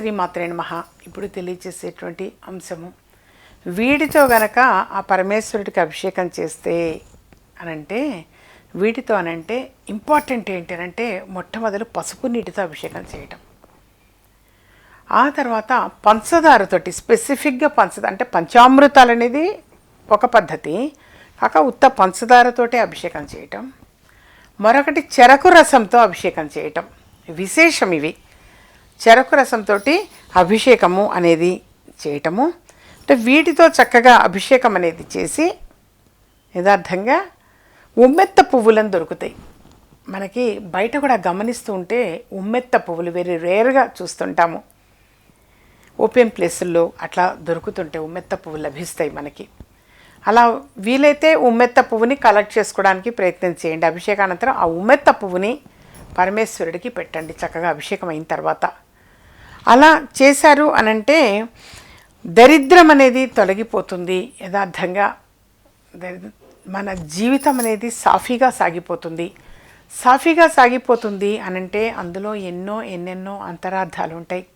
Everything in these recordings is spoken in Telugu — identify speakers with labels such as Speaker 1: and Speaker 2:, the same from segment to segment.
Speaker 1: శ్రీమాత్రే నమః. ఇప్పుడు తెలియచేసేటువంటి అంశము. వీటితో గనక ఆ పరమేశ్వరుడికి అభిషేకం చేస్తే అనంటే వీటితో అనంటే ఇంపార్టెంట్ ఏంటి అనంటే మొట్టమొదలు పసుపు నీటితో అభిషేకం చేయటం. ఆ తర్వాత పంచదారతోటి స్పెసిఫిక్గా పంచదార అంటే పంచామృతాలు అనేది ఒక పద్ధతి. కాక ఉత్త పంచదారతోటి అభిషేకం చేయటం. మరొకటి చెరకు రసంతో అభిషేకం చేయటం. విశేషం ఇవి. చెరకు రసంతో అభిషేకము అనేది చేయటము. అంటే వీటితో చక్కగా అభిషేకం అనేది చేసి యథార్థంగా ఉమ్మెత్త పువ్వులను దొరుకుతాయి. మనకి బయట కూడా గమనిస్తూ ఉంటే ఉమ్మెత్త పువ్వులు వెరీ రేర్గా చూస్తుంటాము. ఓపెన్ ప్లేసుల్లో అట్లా దొరుకుతుంటే ఉమ్మెత్త పువ్వులు లభిస్తాయి మనకి. అలా వీలైతే ఉమ్మెత్త పువ్వుని కలెక్ట్ చేసుకోవడానికి ప్రయత్నం చేయండి. అభిషేకానంతరం ఆ ఉమ్మెత్త పువ్వుని పరమేశ్వరుడికి పెట్టండి. చక్కగా అభిషేకం అయిన తర్వాత. అలా చేశారు అనంటే దరిద్రం అనేది తొలగిపోతుంది యథార్థంగా దరి- మన జీవితం అనేది సాఫీగా సాగిపోతుంది. సాఫీగా సాగిపోతుంది అనంటే అందులో ఎన్నో ఎన్నెన్నో అంతరార్థాలు ఉంటాయి.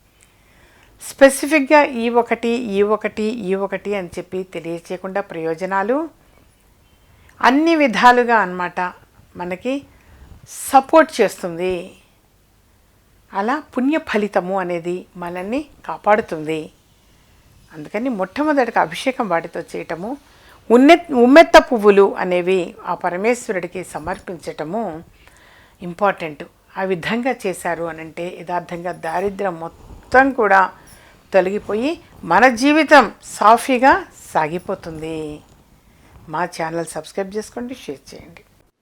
Speaker 1: స్పెసిఫిక్గా ఈ ఒకటి ఈ ఒకటి ఈ ఒకటి అని చెప్పి తెలియచేయకుండా ప్రయోజనాలు అన్ని విధాలుగా అన్నమాట మనకి సపోర్ట్ చేస్తుంది. అలా పుణ్య ఫలితము అనేది మనల్ని కాపాడుతుంది. అందుకని మొట్టమొదటిగా అభిషేకం వాటితో చేయటము ఉన్నె ఉమ్మెత్త పువ్వులు అనేవి ఆ పరమేశ్వరుడికి సమర్పించటము ఇంపార్టెంట్. ఆ విధంగా చేశారు అనంటే యథార్థంగా దారిద్ర్యం మొత్తం కూడా తొలగిపోయి మన జీవితం సాఫీగా సాగిపోతుంది. మా ఛానల్ సబ్స్క్రైబ్ చేసుకోండి షేర్ చేయండి.